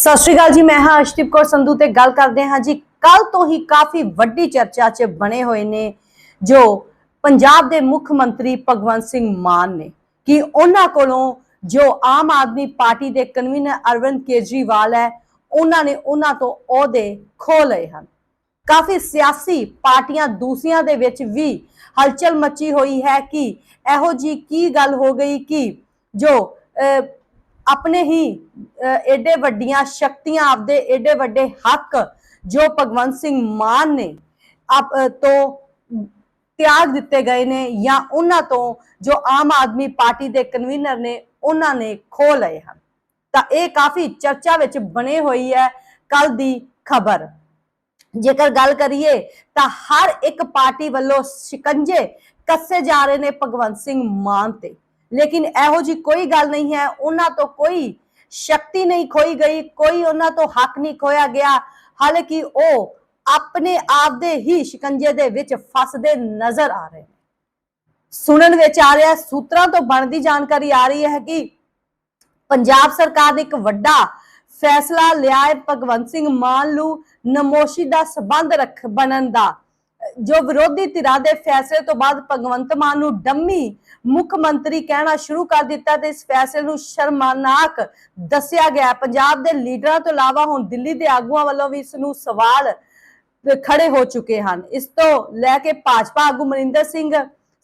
ਸਤਿ ਸ਼੍ਰੀ ਅਕਾਲ ਜੀ ਮੈਂ ਹਾਂ ਅਰਸ਼ਦੀਪ ਕੌਰ ਸੰਧੂ ਤੇ ਗੱਲ ਕਰਦੇ ਹਾਂ ਜੀ। ਕੱਲ ਤੋਂ ਹੀ ਕਾਫੀ ਵੱਡੀ ਚਰਚਾ 'ਚ ਬਣੇ ਹੋਏ ਨੇ ਜੋ ਪੰਜਾਬ ਦੇ ਮੁੱਖ ਮੰਤਰੀ ਭਗਵੰਤ ਸਿੰਘ ਮਾਨ ਨੇ ਕਿ ਉਹਨਾਂ ਕੋਲੋਂ ਜੋ ਆਮ ਆਦਮੀ ਪਾਰਟੀ ਦੇ ਕਨਵੀਨਰ ਅਰਵਿੰਦ ਕੇਜਰੀਵਾਲ ਹੈ ਉਹਨਾਂ ਨੇ ਉਹਨਾਂ ਤੋਂ ਅਹੁਦੇ ਖੋ ਲਏ ਹਨ। ਕਾਫੀ ਸਿਆਸੀ ਪਾਰਟੀਆਂ ਦੂਸਰੀਆਂ ਦੇ ਵਿੱਚ ਵੀ ਹਲਚਲ ਮੱਚੀ ਹੋਈ ਹੈ ਕਿ ਇਹੋ ਜੀ ਕੀ ਗੱਲ ਹੋ ਗਈ ਕਿ ਜੋ ਅਹ, ਆਪਣੇ ਹੀ ਅਹ, ਏਡੇ ਵੱਡੀਆਂ ਸ਼ਕਤੀਆਂ ਆਪਦੇ ਏਡੇ ਵੱਡੇ ਹੱਕ ਜੋ ਭਗਵੰਤ ਸਿੰਘ ਮਾਨ ਨੇ ਆਪ ਤੋਂ ਤਿਆਗ ਦਿੱਤੇ ਗਏ ਨੇ ਜਾਂ ਉਹਨਾਂ ਤੋਂ ਜੋ ਆਮ ਆਦਮੀ ਪਾਰਟੀ ਦੇ ਕਨਵੀਨਰ ਨੇ ਉਹਨਾਂ ਨੇ ਖੋ ਲਏ ਹਨ। ਤਾਂ ਇਹ ਕਾਫੀ ਚਰਚਾ ਵਿੱਚ ਬਣੇ ਹੋਈ ਹੈ ਕੱਲ ਦੀ ਖਬਰ। ਜੇਕਰ ਗੱਲ ਕਰੀਏ ਤਾਂ ਹਰ ਇੱਕ ਪਾਰਟੀ ਵੱਲੋਂ ਸ਼ਿਕੰਜੇ ਕੱਸੇ ਜਾ ਰਹੇ ਨੇ ਭਗਵੰਤ ਸਿੰਘ ਮਾਨ ਤੇ। ਲੇਕਿਨ ਇਹੋ ਜੀ ਕੋਈ ਗੱਲ ਨਹੀਂ ਹੈ ਉਹਨਾਂ ਤੋਂ ਕੋਈ ਸ਼ਕਤੀ ਨਹੀਂ ਖੋਈ ਗਈ, ਕੋਈ ਉਹਨਾਂ ਤੋਂ ਹੱਕ ਨਹੀਂ ਖੋਇਆ ਗਿਆ। ਹਾਲਾਂਕਿ ਉਹ ਆਪਣੇ ਆਪ ਦੇ ਹੀ ਸ਼ਿਕੰਜੇ ਦੇ ਵਿੱਚ ਫਸਦੇ ਨਜ਼ਰ ਆ ਰਹੇ ਨੇ। ਸੁਣਨ ਵਿੱਚ ਆ ਰਿਹਾ, ਸੂਤਰਾਂ ਤੋਂ ਬਣਦੀ ਜਾਣਕਾਰੀ ਆ ਰਹੀ ਹੈ ਕਿ ਪੰਜਾਬ ਸਰਕਾਰ ਨੇ ਇੱਕ ਵੱਡਾ ਫੈਸਲਾ ਲਿਆ ਹੈ। ਭਗਵੰਤ ਸਿੰਘ ਮਾਨ ਨੂੰ ਨਮੋਸ਼ੀ ਦਾ ਸਬੰਧ ਰੱਖ, ਬਣਨ ਦਾ। ਜੋ ਵਿਰੋਧੀ ਧਿਰਾਂ ਦੇ ਫੈਸਲੇ ਤੋਂ ਬਾਅਦ ਭਗਵੰਤ ਮਾਨ ਨੂੰ ਡੰਮੀ ਮੁੱਖ ਮੰਤਰੀ ਕਹਿਣਾ ਸ਼ੁਰੂ ਕਰ ਦਿੱਤਾ ਤੇ ਇਸ ਫੈਸਲੇ ਨੂੰ ਸ਼ਰਮਨਾਕ ਦੱਸਿਆ ਗਿਆ। ਪੰਜਾਬ ਦੇ ਲੀਡਰਾਂ ਤੋਂ ਇਲਾਵਾ ਹੁਣ ਦਿੱਲੀ ਦੇ ਆਗੂਆਂ ਵੱਲੋਂ ਵੀ ਇਸ ਨੂੰ ਸਵਾਲ ਖੜੇ ਹੋ ਚੁੱਕੇ ਹਨ। ਇਸ ਤੋਂ ਲੈ ਕੇ ਭਾਜਪਾ ਆਗੂ ਮਨਿੰਦਰ ਸਿੰਘ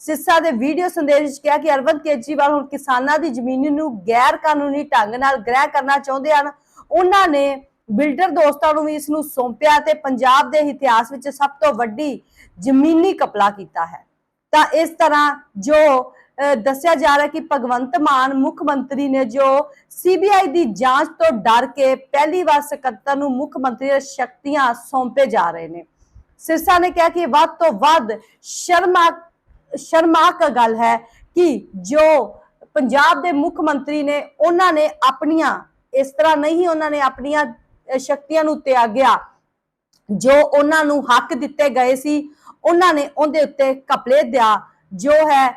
ਸਿੱਸਾ ਦੇ ਵੀਡੀਓ ਸੰਦੇਸ਼ ਵਿੱਚ ਕਿਹਾ ਕਿ ਅਰਵਿੰਦ ਕੇਜਰੀਵਾਲ ਹੁਣ ਕਿਸਾਨਾਂ ਦੀ ਜ਼ਮੀਨ ਨੂੰ ਗੈਰ ਕਾਨੂੰਨੀ ਢੰਗ ਨਾਲ ਗ੍ਰਹਿ ਕਰਨਾ ਚਾਹੁੰਦੇ ਹਨ। ਉਹਨਾਂ ਨੇ ਬਿਲਡਰ ਦੋਸਤਾਂ ਨੂੰ ਵੀ ਇਸ ਨੂੰ ਸੌਂਪਿਆ ਤੇ ਪੰਜਾਬ ਦੇ ਇਤਿਹਾਸ ਵਿੱਚ ਸਭ ਤੋਂ ਵੱਡੀ ਜ਼ਮੀਨੀ ਕਪਲਾ ਕੀਤਾ ਹੈ। ਤਾਂ ਇਸ ਤਰ੍ਹਾਂ ਜੋ ਦੱਸਿਆ ਜਾ ਰਿਹਾ ਕਿ ਭਗਵੰਤ ਮਾਨ ਮੁੱਖ ਮੰਤਰੀ ਨੇ ਜੋ ਸੀਬੀਆਈ ਦੀ ਜਾਂਚ ਤੋਂ ਡਰ ਕੇ ਪਹਿਲੀ ਵਾਰ ਸਕੱਤਰ ਨੂੰ ਮੁੱਖ ਮੰਤਰੀ ਦੀਆਂ ਸ਼ਕਤੀਆਂ ਸੌਂਪੇ ਜਾ ਰਹੇ ਨੇ। ਸਿਰਸਾ ਨੇ ਕਿਹਾ ਕਿ ਵੱਧ ਤੋਂ ਵੱਧ ਸ਼ਰਮਾ, ਸ਼ਰਮਾਕ ਗੱਲ ਹੈ ਕਿ ਜੋ ਪੰਜਾਬ ਦੇ ਮੁੱਖ ਮੰਤਰੀ ਨੇ, ਉਹਨਾਂ ਨੇ ਆਪਣੀਆਂ, ਇਸ ਤਰ੍ਹਾਂ ਨਹੀਂ ਉਹਨਾਂ ਨੇ ਆਪਣੀਆਂ ਸ਼ਕਤੀਆਂ ਨੂੰ ਤਿਆਗਿਆ, ਜੋ ਉਹਨਾਂ ਨੂੰ ਹੱਕ ਦਿੱਤੇ ਗਏ ਸੀ, ਉਹਨਾਂ ਨੇ ਉਹਦੇ ਉੱਤੇ ਕਪਲੇ ਦਾ ਜੋ ਹੈ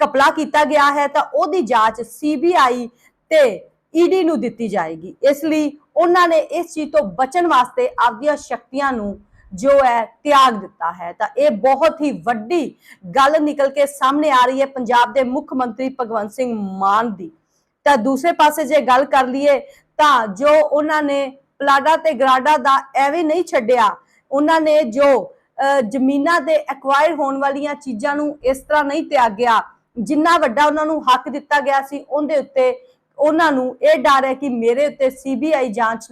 ਕਪਲਾ ਕੀਤਾ ਗਿਆ ਹੈ, ਤਾਂ ਉਹਦੀ ਜਾਂਚ ਸੀਬੀਆਈ ਤੇ ਈਡੀ ਨੂੰ ਦਿੱਤੀ ਜਾਏਗੀ। ਇਸ ਲਈ ਉਹਨਾਂ ਨੇ ਇਸ ਚੀਜ਼ ਤੋਂ ਬਚਣ ਵਾਸਤੇ ਆਪਣੀਆਂ ਸ਼ਕਤੀਆਂ ਨੂੰ ਜੋ ਹੈ, ਤਿਆਗ ਦਿੱਤਾ ਹੈ। ਤਾਂ ਇਹ ਬਹੁਤ ਹੀ ਵੱਡੀ ਗੱਲ ਨਿਕਲ ਕੇ ਸਾਹਮਣੇ ਆ ਰਹੀ ਹੈ ਪੰਜਾਬ ਦੇ ਮੁੱਖ ਮੰਤਰੀ ਭਗਵੰਤ ਸਿੰਘ ਮਾਨ ਦੀ। ਤਾਂ ਦੂਸਰੇ ਪਾਸੇ ਜੇ ਗੱਲ ਕਰ ਲਈਏ ਤਾਂ ਜੋ ਉਹਨਾਂ ਨੇ ਪਲਾਡਾ ਤੇ ਗਰਾਡਾ ਦਾ ਐਵੇਂ ਨਹੀਂ ਛੱਡਿਆ। ਉਹਨਾਂ ਨੇ ਜੋ ਅਹ, ਜ਼ਮੀਨਾਂ ਦੇ ਐਕਵਾਇਰ ਹੋਣ ਵਾਲੀਆਂ ਚੀਜ਼ਾਂ ਨੂੰ ਇਸ ਤਰ੍ਹਾਂ ਨਹੀਂ ਤਿਆਗਿਆ ਜਿੰਨਾ ਵੱਡਾ ਉਹਨਾਂ ਨੂੰ ਹੱਕ ਦਿੱਤਾ ਗਿਆ ਸੀ ਉਹਦੇ ਉੱਤੇ ਉਹਨਾਂ ਨੂੰ ਇਹ ਡਰ ਹੈ ਕਿ ਮੇਰੇ ਉੱਤੇ ਸੀਬੀਆਈ ਜਾਂਚ ਨਾ